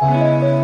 হ্যাঁ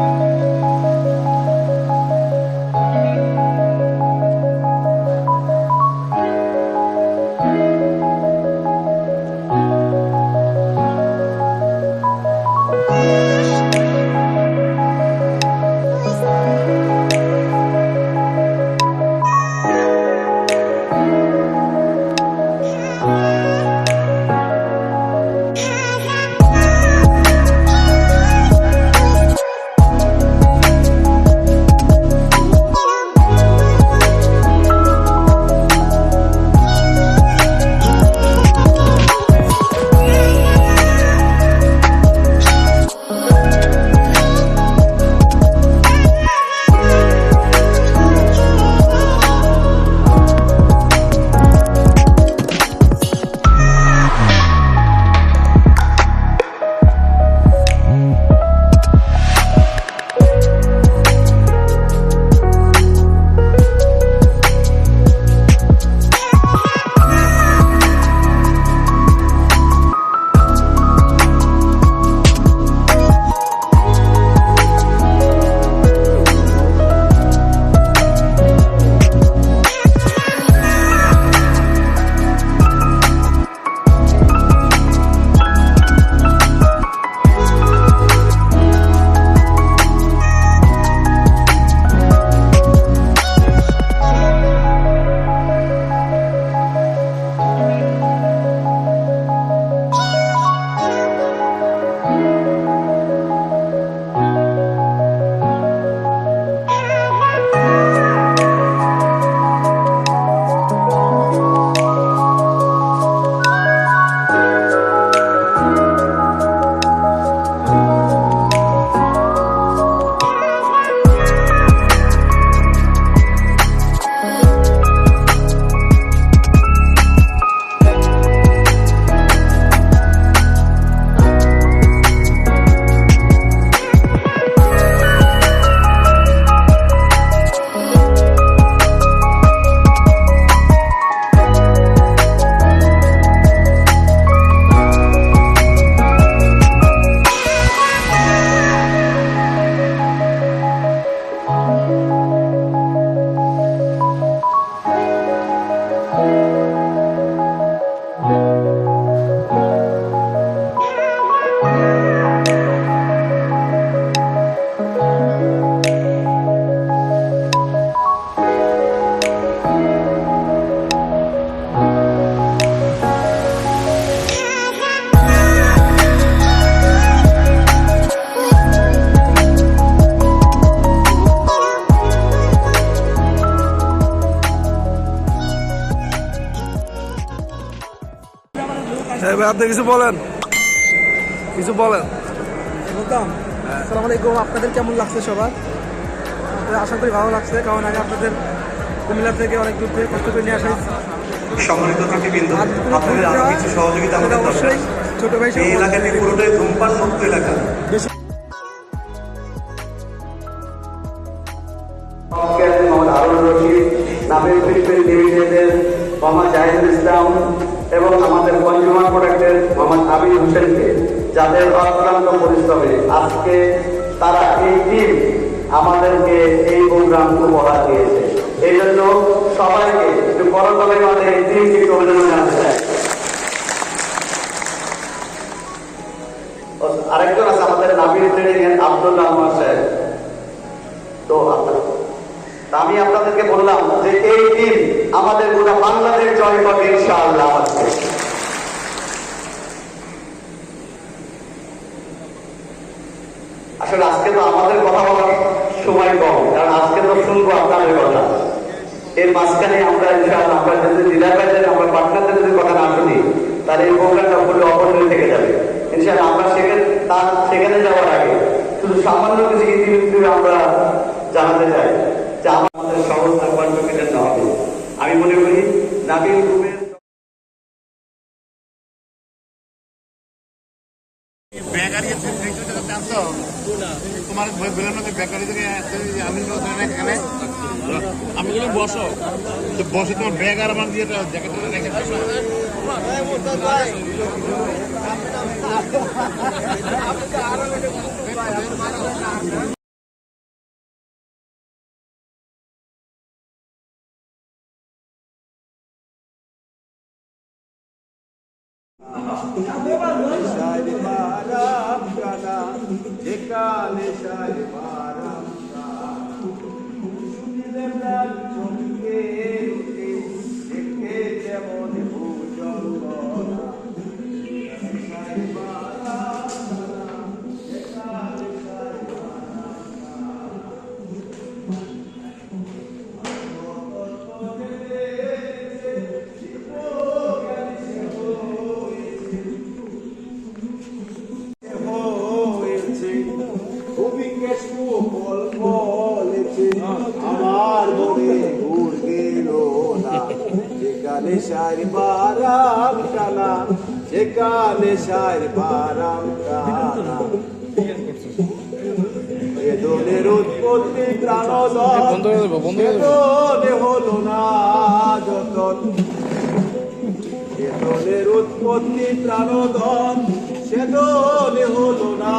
ভাই আপনি কিছু বলেন। কিছু বলেন। বলতাম আসসালামু আলাইকুম আপনাদের কেমন লাগছে সবার? আপনাদের আশা করি ভালো লাগছে কারণ আমি আপনাদের কুমিল্লা থেকে অনেক দূর থেকে কষ্ট করে নিয়ে আসা। সম্মানিত আর আপনাদের আরও কিছু সহযোগিতা আমাদের অবশ্যই ছোট ভাই এই এলাকাটি পুরোটাই ধূমপান মুক্ত এলাকা। মোহাম্মদ হারুন রশিদ। নামের ফিলিপের লিমিটেডের মোহাম্মদ জাহিদুল ইসলাম। এবং আমাদের কনজিউমার প্রোডাক্টের মোহাম্মদ আবির হোসেনকে যাদের অক্লান্ত পরিশ্রমে আজকে তারা এই টিম আমাদেরকে এই প্রোগ্রাম উপহার দিয়েছে। এই জন্য সবাইকে একটু করতলের মাঝে এই টিমকে অভিনন্দন জানাতে চাই। আরেকজন আছে আমাদের নাবিল ট্রেনিং এর আব্দুল্লাহ আহমদ সাহেব। তো আমি আপনাদেরকে বললাম যে এই টিম আমাদের গোটা বাংলাদেশ পাবে ইনশাআল্লাহ আসলে আজকে তো আমাদের কথা বলার সময় কম, কারণ আজকে তো শুনব আপনাদের কথা। এর মাঝখানে আমরা ইনশাআল্লাহ, আমরা যদি ডিলার বাজারে আমরা পার্টনারদের যদি কথা না শুনি, তাহলে এই প্রোগ্রামটা পুরো অপরিণত থেকে যাবে। ইনশাআল্লাহ আমরা সেখানে, তার সেখানে যাওয়ার আগে শুধু সামান্য কিছু ইতিমধ্যে আমরা জানাতে চাই যে আমাদের সহজ থাকবার জন্য হবে আমি মনে করি নাবিল গ্রুপের বেকারি জানতো তোমার বললাম না বেকারি থেকে আমি এখানে। আমি বললাম বসো। তো বসে তোমার ব্যাগ আর আমার দিয়ে জ্যাকেটটা রেখে কানা যেকালে সারি মারাম শুনিলে প্রাণ যেখানে সারি বারাম টানা সেখানে সারি বারাম টানা বেদনের উৎপত্তি প্রাণদন বেদনে হলো না যতন। চেতনের উৎপত্তি প্রাণদন সেদনে হলো না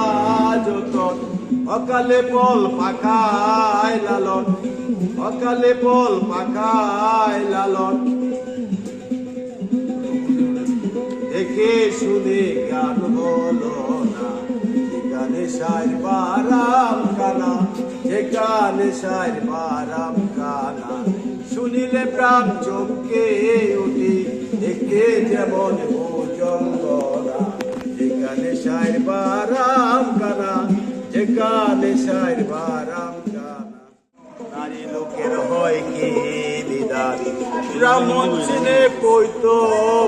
যতন। অকালে পল পাকায় লালন অকালে পল পাকায় লালন। শুনে জ্ঞান হলো না। যেখানে সার বারাম কানা যেখানে সার বারাম কানা শুনিলে প্রাণ চমকে উঠি দেখে যেমন ভোজঙ্গনা। যেখানে সার বারাম কানা যেখানে সার বারাম ব্রাহ্মণ ছেলে কইত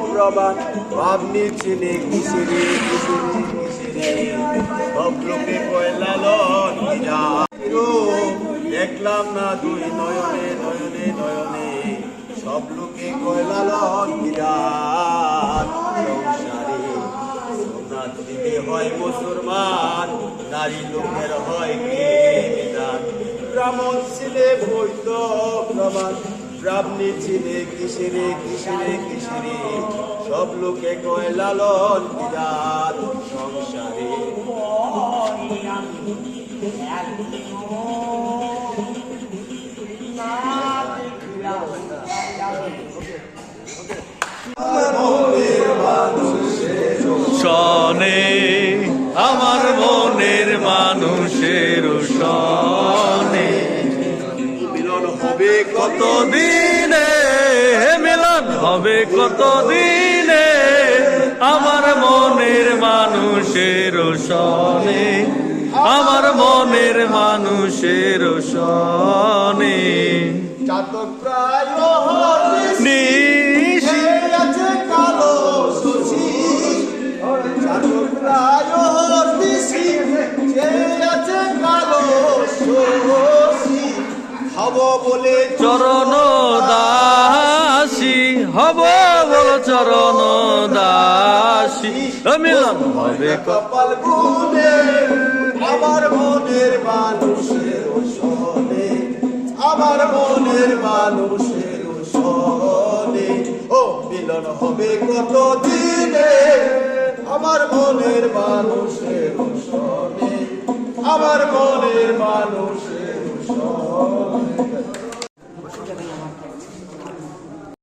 প্রবাদ ভাবনি ছেলে কিসিরে কিসিরে সব লোকে কয়, লালন হিরো। দেখলাম না দুই নয়নে নয়নে নয়নে। সব লোকে কয়, লালন বিরাট সংসারে সোমনাথ দিদি হয় মুসলমান, নারী লোকের হয় কে বিধান ব্রাহ্মণ ছিলে বৈত প্রমাণ ব্রাহ্মণী ছিলে কিসিরে কিসিরে কিসিরে সব লোকে কয়, লালন বিরাট সংসারে। আমার মনের মানুষের সনে হবে কত দিনে মিলন হবে কত দিনে আমার মনের মানুষের সনে আমার মনের মানুষের সনে চাতক প্রায় হব বলে চরণ দাসী হব বল চরণ দাসী। মিলন হবে কপাল গুনে আমার মনের মানুষের সনে আমার মনের মানুষের সনে ও মিলন হবে কত দিনে আমার মনের মানুষের সনে আমার মনের মানুষের সনে